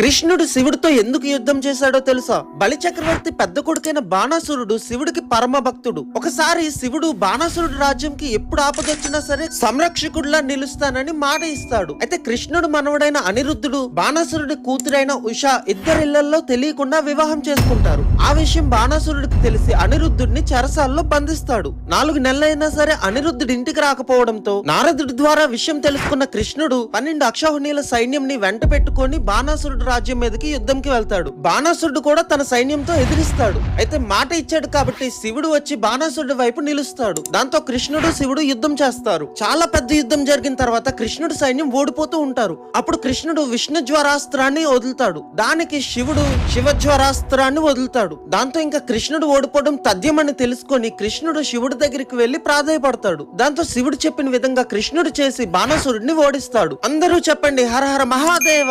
కృష్ణుడు శివుడితో ఎందుకు యుద్ధం చేశాడో తెలుసా? బలి చక్రవర్తి పెద్ద కొడుకైన బాణాసురుడు శివుడికి పరమ భక్తుడు ఒకసారి శివుడు బాణాసురుడు రాజ్యంకి ఎప్పుడు ఆపదొచ్చినా సరే సంరక్షకుడిలా నిలుస్తానని మాట ఇస్తాడు. అయితే కృష్ణుడు మనవడైన అనిరుద్ధుడు బాణాసురుడి కూతురైన ఉష ఇద్దరిళ్ళలో తెలియకుండా వివాహం చేసుకుంటారు. ఆ విషయం బాణాసురుడికి తెలిసి అనిరుద్ధుడిని చెరసాల్లో బంధిస్తాడు. నాలుగు నెలలైనా సరే అనిరుద్ధుడి ఇంటికి రాకపోవడంతో నారదుడి ద్వారా విషయం తెలుసుకున్న కృష్ణుడు పన్నెండు అక్షౌహిణీల సైన్యంని వెంట పెట్టుకొని బాణాసురుడు రాజ్యం మీదకి యుద్ధంకి వెళ్తాడు. బాణాసురుడు కూడా తన సైన్యంతో ఎదిరిస్తాడు. అయితే మాట ఇచ్చాడు కాబట్టి శివుడు వచ్చి బాణాసురుడి వైపు నిలుస్తాడు. దాంతో కృష్ణుడు శివుడు యుద్ధం చేస్తారు. చాలా పెద్ద యుద్ధం జరిగిన తర్వాత కృష్ణుడు సైన్యం ఓడిపోతూ ఉంటారు. అప్పుడు కృష్ణుడు విష్ణు జ్వరాస్త్రాన్ని వదులుతాడు. దానికి శివుడు శివ జ్వరాస్త్రాన్ని చేస్తాడు. దాంతో ఇంకా కృష్ణుడు ఓడిపోవడం తథ్యమని తెలుసుకొని కృష్ణుడు శివుడి దగ్గరికి వెళ్ళి ప్రాధాయపడతాడు. దాంతో శివుడు చెప్పిన విధంగా కృష్ణుడు చేసి బాణసురుడిని ఓడిస్తాడు. అందరూ చెప్పండి హర హర మహాదేవ!